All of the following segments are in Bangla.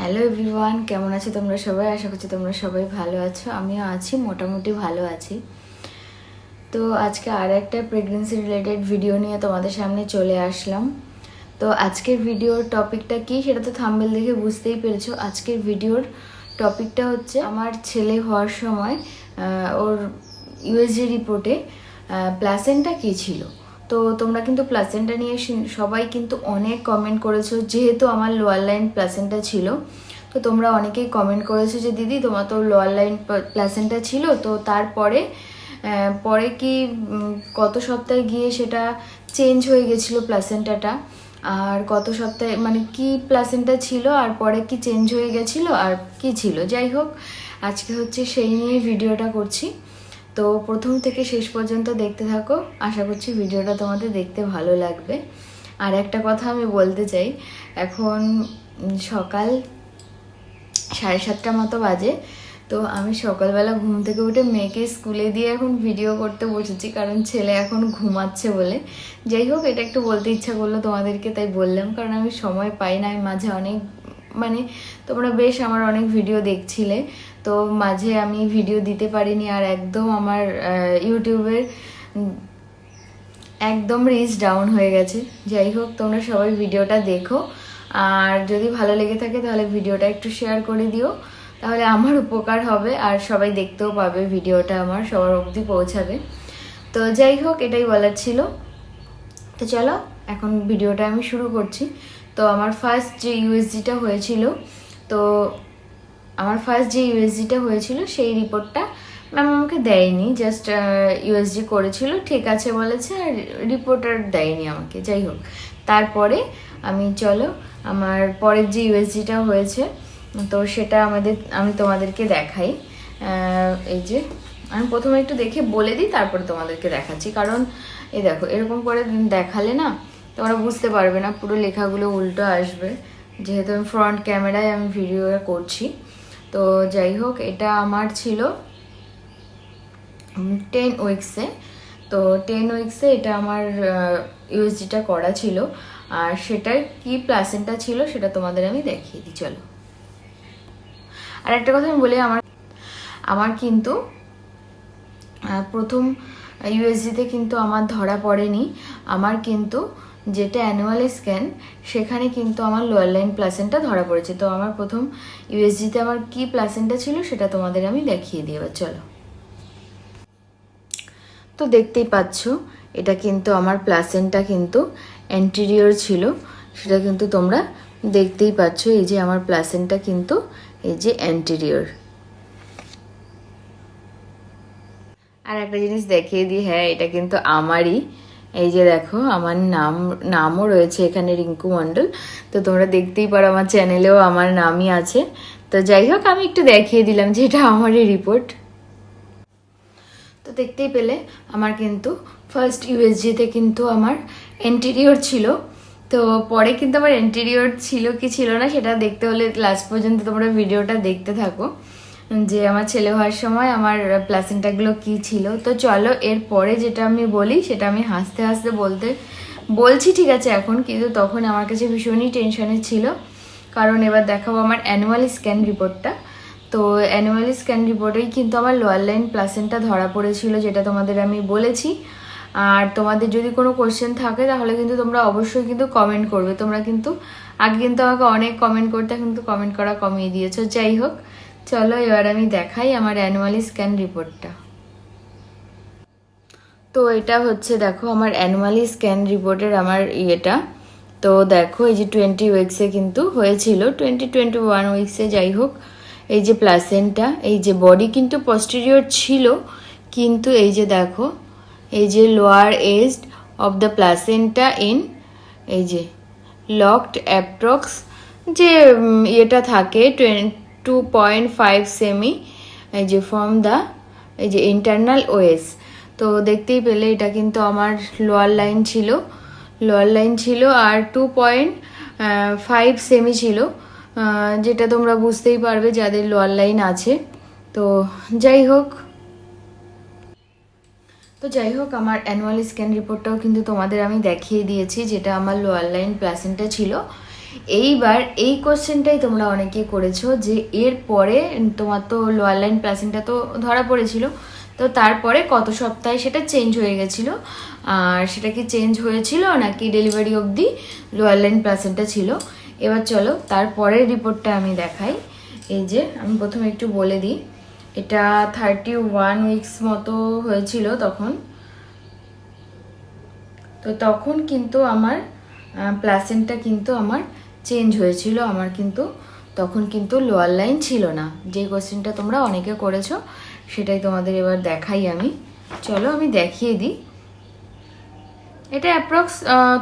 হ্যালো এভরিওয়ান কেমন আছো তোমরা সবাই? আশা করছি তোমরা সবাই ভালো আছো। আমিও আছি, মোটামুটি ভালো আছি। তো আজকে আর একটা প্রেগনেন্সি রিলেটেড ভিডিও নিয়ে তোমাদের সামনে চলে আসলাম। তো আজকের ভিডিওর টপিকটা কি সেটা তো থাম্বেল দেখে বুঝতেই পেরেছ। আজকের ভিডিওর টপিকটা হচ্ছে আমার ছেলে হওয়ার সময় ওর ইউএসজি রিপোর্টে প্লাসেন্টা কী ছিল? তো তোমরা কিন্তু প্লাসেন্টা নিয়ে সবাই কিন্তু অনেক কমেন্ট করেছ, যেহেতু আমার লোয়ার লাইন প্লাসেন্টা ছিল। তো তোমরা অনেকেই কমেন্ট করেছ যে, দিদি, তোমার তো লোয়ার লাইন প্লাসেন্টা ছিল, তো তারপরে পরে কি গত সপ্তাহে গিয়ে সেটা চেঞ্জ হয়ে গেছিল প্লাসেন্টাটা আর কত সপ্তাহে মানে কি প্লাসেন্টা ছিল, আর পরে কি চেঞ্জ হয়ে গেছিল, আর কি ছিল? যাই হোক, আজকে হচ্ছে সেই নিয়ে ভিডিওটা করছি। তো প্রথম থেকে শেষ পর্যন্ত দেখতে থাকো। আশা করছি ভিডিওটা তোমাদের দেখতে ভালো লাগবে। আর একটা কথা আমি বলতে চাই, এখন সকাল সাড়ে সাতটা মতো বাজে, তো আমি সকালবেলা ঘুম থেকে উঠে মেয়েকে স্কুলে দিয়ে এখন ভিডিও করতে বসেছি, কারণ ছেলে এখন ঘুমাচ্ছে বলে। যাই হোক, এটা একটু বলতে ইচ্ছা করল তোমাদেরকে, তাই বললাম, কারণ আমি সময় পাই না, আমি মাঝে অনেক মানে তোমরা বেশ আমার অনেক ভিডিও দেখছিলে তো মাঝে আমি ভিডিও দিতে পারিনি আর একদম আমার ইউটিউবের একদম রিচ ডাউন হয়ে গেছে। যাই হোক, তোমরা সবাই ভিডিওটা দেখো। আর যদি ভালো লেগে থাকে তাহলে ভিডিওটা একটু শেয়ার করে দিও। তাহলে আমার উপকার হবে আর সবাই দেখতেও পাবে ভিডিওটা আমার, সবার অবধি পৌঁছাবে। তো যাই হোক, এটাই বলার ছিল। তো চলো, এখন ভিডিওটা আমি শুরু করছি। তো আমার ফার্স্ট যে ইউএসজিটা হয়েছিল, তো আমার ফার্স্ট যে ইউএসজিটা হয়েছিল, সেই রিপোর্টটা ম্যাম আমাকে দেয়নি জাস্ট ইউএসজি করেছিল, ঠিক আছে বলেছে, আর রিপোর্ট আর দেয়নি আমাকে, যাই হোক। তারপরে আমি, চলো, আমার পরের যে ইউএসজিটা হয়েছে, তো সেটা আমাদের, আমি তোমাদেরকে দেখাই। এই যে, আমি প্রথমে একটু দেখে বলে দিই, তারপরে তোমাদেরকে দেখাচ্ছি। কারণ, এই দেখো, এরকম করে দেখালে না, তোমরা বুঝতে পারবে না, পুরো লেখাগুলো উল্টো আসবে। যেহেতু আমি ফ্রন্ট ক্যামেরায় আমি ভিডিও করছি। তো যাই হোক, এটা আমার ছিল টেন উইক্সে তো টেন উইক্সে এটা আমার ইউএসজিটা করা ছিল। আর সেটার কি প্লাসেন্টা ছিল সেটা তোমাদের আমি দেখিয়ে দিই, চলো। আর একটা কথা আমি বলি, আমার আমার কিন্তু প্রথম ইউএসজিতে কিন্তু আমার ধরা পড়েনি। আমার কিন্তু যেটা অ্যানুয়াল স্ক্যান সেখানে কিন্তু আমার লোয়ার লাইন প্লাসেন্টা ধরা পড়েছে। তো আমার প্রথম ইউএসজিতে আমার কি প্লাসেন্টা ছিল সেটা তোমাদের আমি দেখিয়ে দিই এবার, চলো। তো দেখতেই পাচ্ছ, এটা কিন্তু আমার প্লাসেন্টা কিন্তু অ্যান্টিরিয়র ছিল। সেটা কিন্তু তোমরা দেখতেই পাচ্ছ, এই যে আমার প্লাসেন্টা কিন্তু এই যে অ্যান্টিরিয়র আর একটা জিনিস দেখিয়ে দিই হ্যাঁ এটা কিন্তু আমারই। এই যে দেখো, আমার নাম, নামও রয়েছে এখানে রিঙ্কু মণ্ডল। তো তোমরা দেখতেই পারো আমার চ্যানেলেও আমার নামই আছে। তো যাই হোক, আমি একটু দেখিয়ে দিলাম যে এটা আমারই রিপোর্ট তো দেখতেই পেলে, আমার কিন্তু ফার্স্ট ইউএসজিতে কিন্তু আমার এন্টেরিয়র ছিল। তো পরে কিন্তু আমার এন্টিরিয়র ছিল কি ছিল না, সেটা দেখতে হলে লাস্ট পর্যন্ত তোমরা ভিডিওটা দেখতে থাকো। যে আমার ছেলে হওয়ার সময় আমার প্লাসেন্টাগুলো কি ছিল। তো চলো, এর পরে যেটা আমি বলি, সেটা আমি হাসতে হাসতে বলতে বলছি, ঠিক আছে, এখন কিন্তু তখন আমার কাছে ভীষণই টেনশনে ছিল। কারণ এবার দেখাবো আমার অ্যানুয়াল স্ক্যান রিপোর্টটা তো অ্যানুয়াল স্ক্যান রিপোর্টেই কিন্তু আমার লোয়ার লাইন প্লাসেন্টা ধরা পড়েছিল, যেটা তোমাদের আমি বলেছি। আর তোমাদের যদি কোনো কোশ্চেন থাকে, তাহলে কিন্তু তোমরা অবশ্যই কিন্তু কমেন্ট করবে। তোমরা কিন্তু, আগে কিন্তু আমাকে অনেক কমেন্ট করতে কিন্তু কমেন্ট করা কমিয়ে দিয়েছ। যাই হোক চলো, এবার আমি দেখাই আমার অ্যানুয়ালি স্ক্যান রিপোর্টটা তো এটা হচ্ছে, দেখো, আমার অ্যানুয়ালি স্ক্যান রিপোর্টের আমার ইয়েটা। তো দেখো, এই যে টোয়েন্টি উইক্সে কিন্তু হয়েছিল। টোয়েন্টি টোয়েন্টি ওয়ান উইক্সে যাই হোক, এই যে প্লাসেন্টা এই যে বডি কিন্তু পস্টেরিয়র ছিল, কিন্তু এই যে দেখো, এই যে lower aged of the placenta in এই যে লকড অ্যাপ্রক্স যে ইয়েটা থাকে টু পয়েন্ট ফাইভ সেমি এই যে ফ্রম দ্য এই যে ইন্টারনাল ওয়েস তো দেখতেই পেলে এটা কিন্তু আমার লোয়ার লাইন ছিল। লোয়ার লাইন ছিল আর টু পয়েন্ট ফাইভ সেমি ছিল। যেটা তোমরা বুঝতেই পারবে যাদের লোয়ার লাইন আছে। তো যাই হোক। তো যাই হোক, আমার অ্যানুয়াল স্ক্যান রিপোর্টটাও কিন্তু তোমাদের আমি দেখিয়ে দিয়েছি, যেটা আমার লোয়ার লাইন প্লাসেন্টা ছিল। এইবার এই কোশ্চেনটাই তোমরা অনেকে করেছ যে এর পরে তোমার তো লোয়ার লাইন প্লাসেন্টা তো ধরা পড়েছিল, তো তারপরে কত সপ্তাহে সেটা চেঞ্জ হয়ে গেছিল? আর সেটা কি চেঞ্জ হয়েছিল নাকি ডেলিভারি অবধি লোয়ার লাইন প্লাসেন্টা ছিল? এবার চলো তারপরের রিপোর্টটা আমি দেখাই। এই যে আমি প্রথমে একটু বলে দিই, এটা থার্টি ওয়ান উইকস মতো হয়েছিল তখন। তো তখন কিন্তু আমার প্লাসেন্টটা কিন্তু আমার চেঞ্জ হয়েছিল আমার কিন্তু, তখন কিন্তু লোয়ার লাইন ছিল না। যে কোশ্চেনটা তোমরা অনেকে করেছ, সেটাই তোমাদের এবার দেখাই আমি। চলো আমি দেখিয়ে দিই। এটা অ্যাপ্রক্স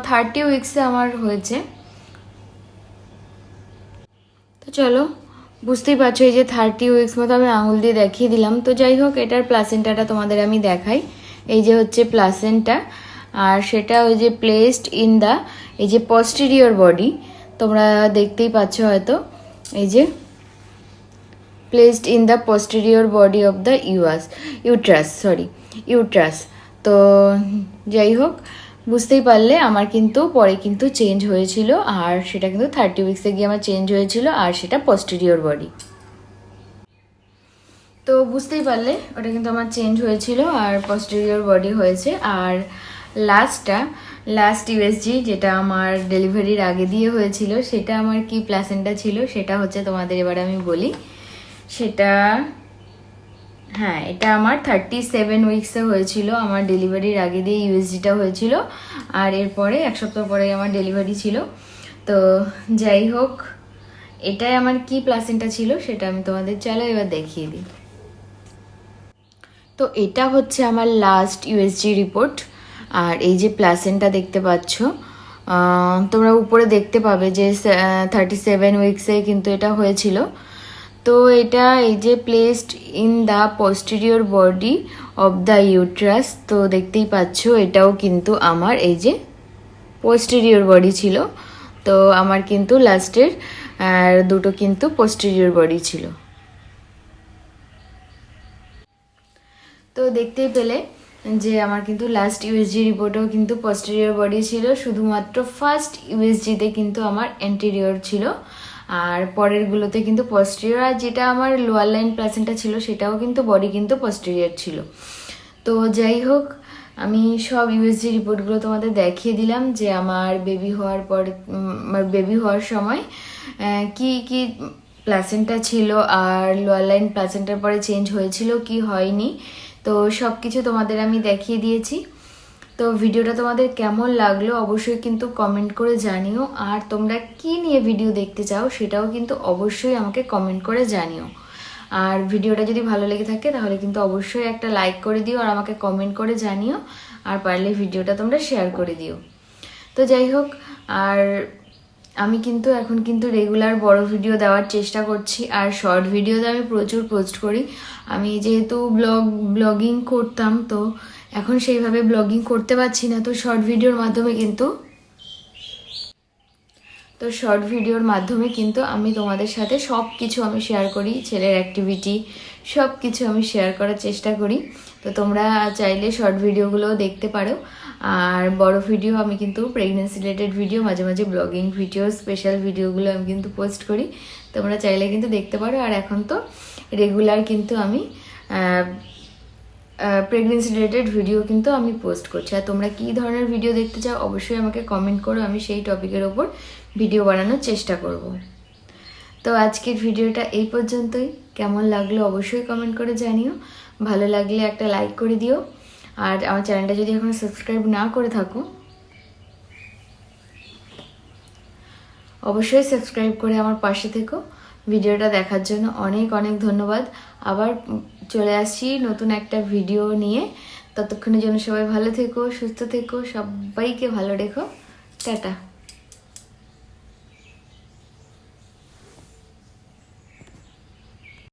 থার্টি উইক্সে আমার হয়েছে। তো চলো, বুঝতেই পারছ এই যে থার্টি উইক্স মতো আমি আঙুল দিয়ে দেখিয়ে দিলাম। তো যাই হোক, এটার প্লাসেন্টাটা তোমাদের আমি দেখাই। এই যে হচ্ছে প্লাসেন্টা আর সেটা ওই যে প্লেসড ইন দ্য এই যে পস্টেরিয়র বডি তোমরা দেখতেই পাচ্ছ হয়তো, এই যে placed in the posterior body of the ইউয়াস uterus sorry uterus তো যাই হোক, বুঝতেই পারলে আমার কিন্তু পরে কিন্তু চেঞ্জ হয়েছিল, আর সেটা কিন্তু থার্টি উইক্সে গিয়ে আমার চেঞ্জ হয়েছিল, আর সেটা পস্টেরিয়র বডি তো বুঝতেই পারলে ওটা কিন্তু আমার চেঞ্জ হয়েছিল, আর পস্টেরিয়র বডি হয়েছে, আর লাস্টটা লাস্ট ইউএসজি যেটা আমার ডেলিভারির আগে দিয়ে হয়েছিল, সেটা আমার কি প্লাসেন্টা ছিল, সেটা হচ্ছে তোমাদের এবার আমি বলি। সেটা হ্যাঁ এটা আমার থার্টি সেভেন উইক্সে হয়েছিল, আমার ডেলিভারির আগে দিয়ে ইউএসজিটা হয়েছিল, আর এরপরে এক সপ্তাহ পরে আমার ডেলিভারি ছিল। তো যাই হোক, এটাই আমার কি প্লাসেন্টা ছিল, সেটা আমি তোমাদের চলো এবার দেখিয়ে দিই। তো এটা হচ্ছে আমার লাস্ট ইউএসজি রিপোর্ট আর এই যে প্লাসেন্টা দেখতে পাচ্ছ তোমরা উপরে দেখতে পাবে যে থার্টি সেভেন উইক্সে কিন্তু এটা হয়েছিল। তো এটা এই যে placed in the posterior body of the uterus তো দেখতেই পাচ্ছ এটাও কিন্তু আমার এই যে পোস্টেরিয়র বডি ছিল। তো আমার কিন্তু লাস্টের দুটো কিন্তু পোস্টেরিয়র বডি ছিল। তো দেখতেই পেলে যে আমার কিন্তু লাস্ট ইউএসজি রিপোর্টেও কিন্তু পস্টেরিয়র বডি ছিল, শুধুমাত্র ফার্স্ট ইউএসজিতে কিন্তু আমার অ্যান্টেরিয়র ছিল। আর পরেরগুলোতে কিন্তু পস্টেরিয়র আর যেটা আমার লোয়ার লাইন প্লাসেন্টা ছিল, সেটাও কিন্তু বডি কিন্তু পস্টেরিয়র ছিল। তো যাই হোক, আমি সব ইউএসজি রিপোর্টগুলো তোমাদের দেখিয়ে দিলাম যে আমার বেবি হওয়ার পর আমার বেবি হওয়ার সময় কি কি প্লাসেন্টা ছিল, আর লোয়ার লাইন প্লাসেন্টার পরে চেঞ্জ হয়েছিল কি হয়নি তো সব কিছু তোমাদের আমি দেখিয়ে দিয়েছি। তো ভিডিওটা তোমাদের কেমন লাগল অবশ্যই কিন্তু কমেন্ট করে জানিও। আর তোমরা কি নিয়ে ভিডিও দেখতে চাও সেটাও কিন্তু অবশ্যই আমাকে কমেন্ট করে জানিও। আর ভিডিওটা যদি ভালো লেগে থাকে তাহলে কিন্তু অবশ্যই একটা লাইক করে দিও আর আমাকে কমেন্ট করে জানিও। আর পারলে ভিডিওটা তোমরা শেয়ার করে দিও। তো যাই হোক, আর আমি কিন্তু এখন কিন্তু রেগুলার বড় ভিডিও দেওয়ার চেষ্টা করছি, আর শর্ট ভিডিওতে আমি প্রচুর পোস্ট করি। আমি যেহেতু ব্লগ ব্লগিং করতাম, তো এখন সেইভাবে ব্লগিং করতে পারছি না, তো শর্ট ভিডিওর মাধ্যমে কিন্তু তো শর্ট ভিডিওর মাধ্যমে কিন্তু আমি তোমাদের সাথে সব কিছু আমি শেয়ার করি, ছেলের অ্যাক্টিভিটি সব কিছু আমি শেয়ার করার চেষ্টা করি। তো তোমরা চাইলে শর্ট ভিডিওগুলোও দেখতে পারো। আর বড় ভিডিও আমি কিন্তু প্রেগনেন্সি রিলেটেড ভিডিও মাঝে মাঝে ব্লগিং ভিডিও স্পেশাল ভিডিওগুলো আমি কিন্তু পোস্ট করি। তোমরা চাইলে কিন্তু দেখতে পারো। আর এখন তো রেগুলার কিন্তু আমি প্রেগনেন্সি রিলেটেড ভিডিও কিন্তু আমি পোস্ট করছি। আর তোমরা কী ধরনের ভিডিও দেখতে চাও, অবশ্যই আমাকে কমেন্ট করো। আমি সেই টপিকের ওপর ভিডিও বানানোর চেষ্টা করব। তো আজকের ভিডিওটা এই পর্যন্তই। কেমন লাগল অবশ্যই কমেন্ট করে জানিও। ভালো লাগলে একটা লাইক করে দিও। আর আমার চ্যানেলটা যদি এখনও সাবস্ক্রাইব না করে থাকো, অবশ্যই সাবস্ক্রাইব করে আমার পাশে থেকো। ভিডিওটা দেখার জন্য অনেক অনেক ধন্যবাদ। আবার চলে আসছি নতুন একটা ভিডিও নিয়ে। ততক্ষণের জন্য সবাই ভালো থেকো, সুস্থ থেকো, সবাইকে ভালো রেখো। টাটা।